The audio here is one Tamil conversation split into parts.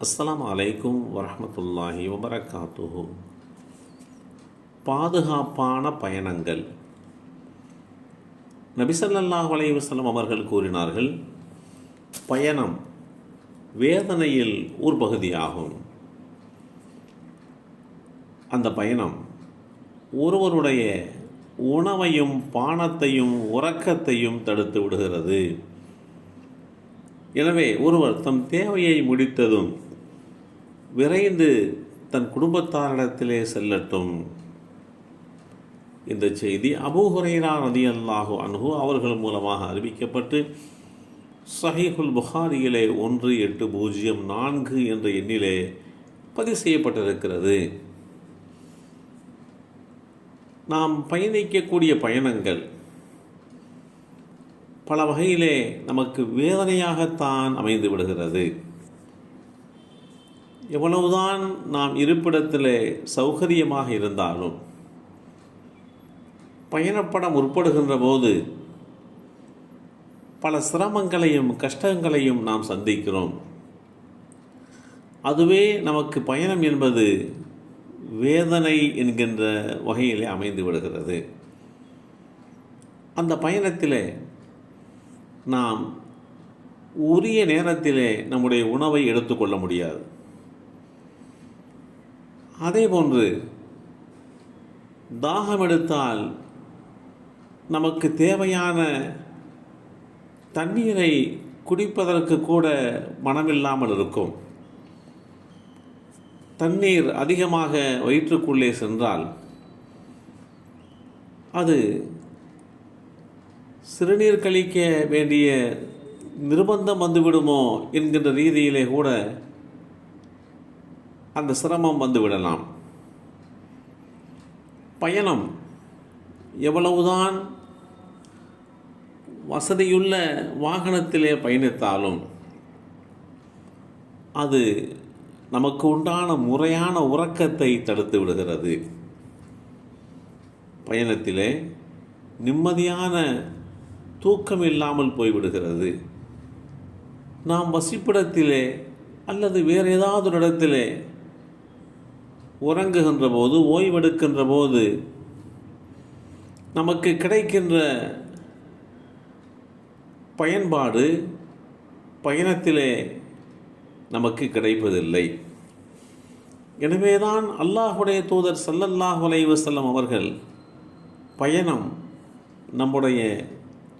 அஸ்லாம் அலைக்கும் வரமத்துல்லாஹி வபரகாத்துஹு. பாதுகாப்பான பயணங்கள். நபிசல்லாஹ் அலைஹி அவர்கள் கூறினார்கள் பயணம் வேதனையில் ஒரு பகுதியாகும். அந்த பயணம் ஒருவருடைய உணவையும் பானத்தையும் உறக்கத்தையும் தடுத்து விடுகிறது. எனவே ஒருவர் தம் தேவையை முடித்ததும் விரைந்து தன் குடும்பத்தாரிடத்திலே செல்லட்டும். இந்த செய்தி அபூ ஹுரைரா ரதி அல்லாஹு அன்ஹு அவர்கள் மூலமாக அறிவிக்கப்பட்டு சஹீஹுல் புகாரியிலே ஒன்று எட்டு பூஜ்ஜியம் நான்கு என்ற எண்ணிலே பதிவு செய்யப்பட்டிருக்கிறது. நாம் பயணிக்கக்கூடிய பயணங்கள் பல வகையிலே நமக்கு வேதனையாகத்தான் அமைந்து விடுகிறது. எவ்வளவுதான் நாம் இருப்பிடத்தில் சௌகரியமாக இருந்தாலும் பயணப்பட முற்படுகின்ற போது பல சிரமங்களையும் கஷ்டங்களையும் நாம் சந்திக்கிறோம். அதுவே நமக்கு பயணம் என்பது வேதனை என்கின்ற வகையிலே அமைந்து விடுகிறது. அந்த பயணத்தில் நாம் உரிய நேரத்திலே நம்முடைய உணவை எடுத்துக்கொள்ள முடியாது. அதே போன்று தாகம் எடுத்தால் நமக்கு தேவையான தண்ணீரை குடிப்பதற்கு கூட மனமில்லாமல் இருக்கும். தண்ணீர் அதிகமாக வயிற்றுக்குள்ளே சென்றால் அது சிறுநீர் கழிக்க வேண்டிய நிர்பந்தம் வந்துவிடுமோ என்கின்ற ரீதியிலே கூட அந்த சிரமம் வந்துவிடலாம் பயணம் எவ்வளவுதான் வசதியுள்ள வாகனத்திலே பயணித்தாலும் அது நமக்கு உண்டான முறையான உறக்கத்தை தடுத்து விடுகிறது. பயணத்திலே நிம்மதியான தூக்கம் இல்லாமல் போய்விடுகிறது. நாம் வசிப்பிடத்திலே அல்லது வேறு ஏதாவது ஒரு இடத்திலே உறங்குகின்ற போது ஓய்வெடுக்கின்ற போது நமக்கு கிடைக்கின்ற பயன்பாடு பயணத்திலே நமக்கு கிடைப்பதில்லை. எனவேதான் அல்லாஹுடைய தூதர் சல்லல்லாஹ் அலைவசல்லம் அவர்கள் பயணம் நம்முடைய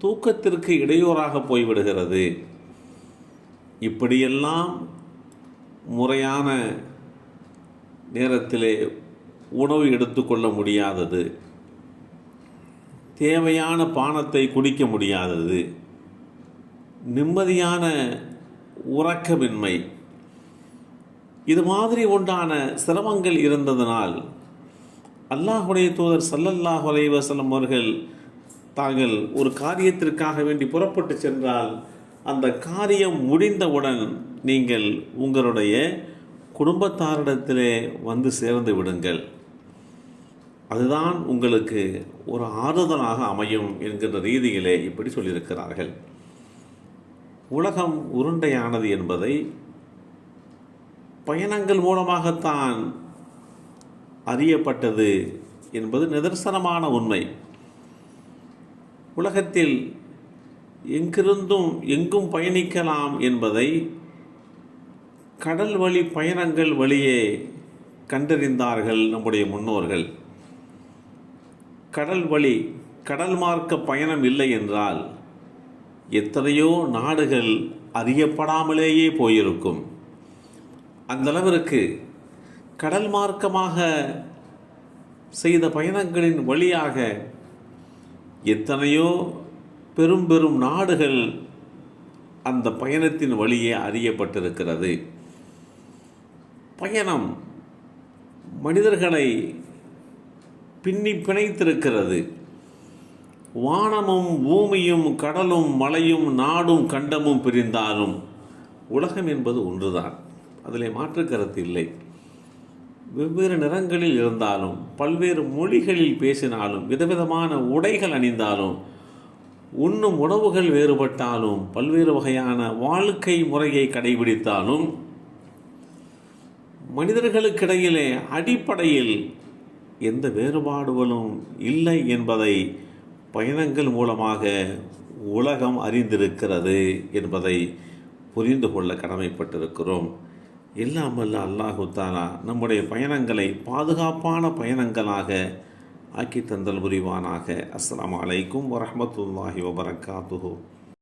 தூக்கத்திற்கு இடையூறாக போய்விடுகிறது. இப்படியெல்லாம் முறையான நேரத்திலே உணவு எடுத்துக்கொள்ள முடியாதது தேவையான பானத்தை குடிக்க முடியாதது நிம்மதியான உறக்கமின்மை இது மாதிரி உண்டான சிரமங்கள் இருந்ததனால் அல்லாஹுடைய தூதர் சல்லல்லாஹ் அலைவசலம் அவர்கள் தாங்கள் ஒரு காரியத்திற்காக வேண்டி புறப்பட்டு சென்றால் அந்த காரியம் முடிந்தவுடன் நீங்கள் உங்களுடைய குடும்பத்தாரிடத்திலே வந்து சேர்ந்து விடுங்கள். அதுதான் உங்களுக்கு ஒரு ஆறுதலாக அமையும் என்கின்ற ரீதியிலே இப்படி சொல்லியிருக்கிறார்கள். உலகம் உருண்டையானது என்பதை பயணங்கள் மூலமாகத்தான் அறியப்பட்டது என்பது நிதர்சனமான உண்மை. உலகத்தில் எங்கிருந்தும் எங்கும் பயணிக்கலாம் என்பதை கடல் வழி பயணங்கள் வழியே கண்டறிந்தார்கள் நம்முடைய முன்னோர்கள். கடல் வழி கடல் மார்க்க பயணம் இல்லை என்றால் எத்தனையோ நாடுகள் அறியப்படாமலேயே போயிருக்கும். அந்தளவிற்கு கடல் மார்க்கமாக செய்த பயணங்களின் வழியாக எத்தனையோ பெரும் பெரும் நாடுகள் அந்த பயணத்தின் வழியே அறியப்பட்டிருக்கிறது. பயணம் மனிதர்களை பின்னி பிணைத்திருக்கிறது. வானமும் பூமியும் கடலும் மலையும் நாடும் கண்டமும் பிரிந்தாலும் உலகம் என்பது ஒன்றுதான். அதில் மாற்று கருத்து இல்லை. வெவ்வேறு நிறங்களில் இருந்தாலும் பல்வேறு மொழிகளில் பேசினாலும் விதவிதமான உடைகள் அணிந்தாலும் உண்ணும் உணவுகள் வேறுபட்டாலும் பல்வேறு வகையான வாழ்க்கை முறையை கடைபிடித்தாலும் மனிதர்களுக்கிடையிலே அடிப்படையில் எந்த வேறுபாடுகளும் இல்லை என்பதை பயணங்கள் மூலமாக உலகம் அறிந்திருக்கிறது என்பதை புரிந்து கொள்ள கடமைப்பட்டிருக்கிறோம். எல்லாம் வல்ல அல்லாஹு தாலா நம்முடைய பயணங்களை பாதுகாப்பான பயணங்களாக ஆக்கி தந்தல் புரிவானாக. அஸ்லாம் அலைக்கும் வரமத்துல்லாஹி வபரகாத்துஹு.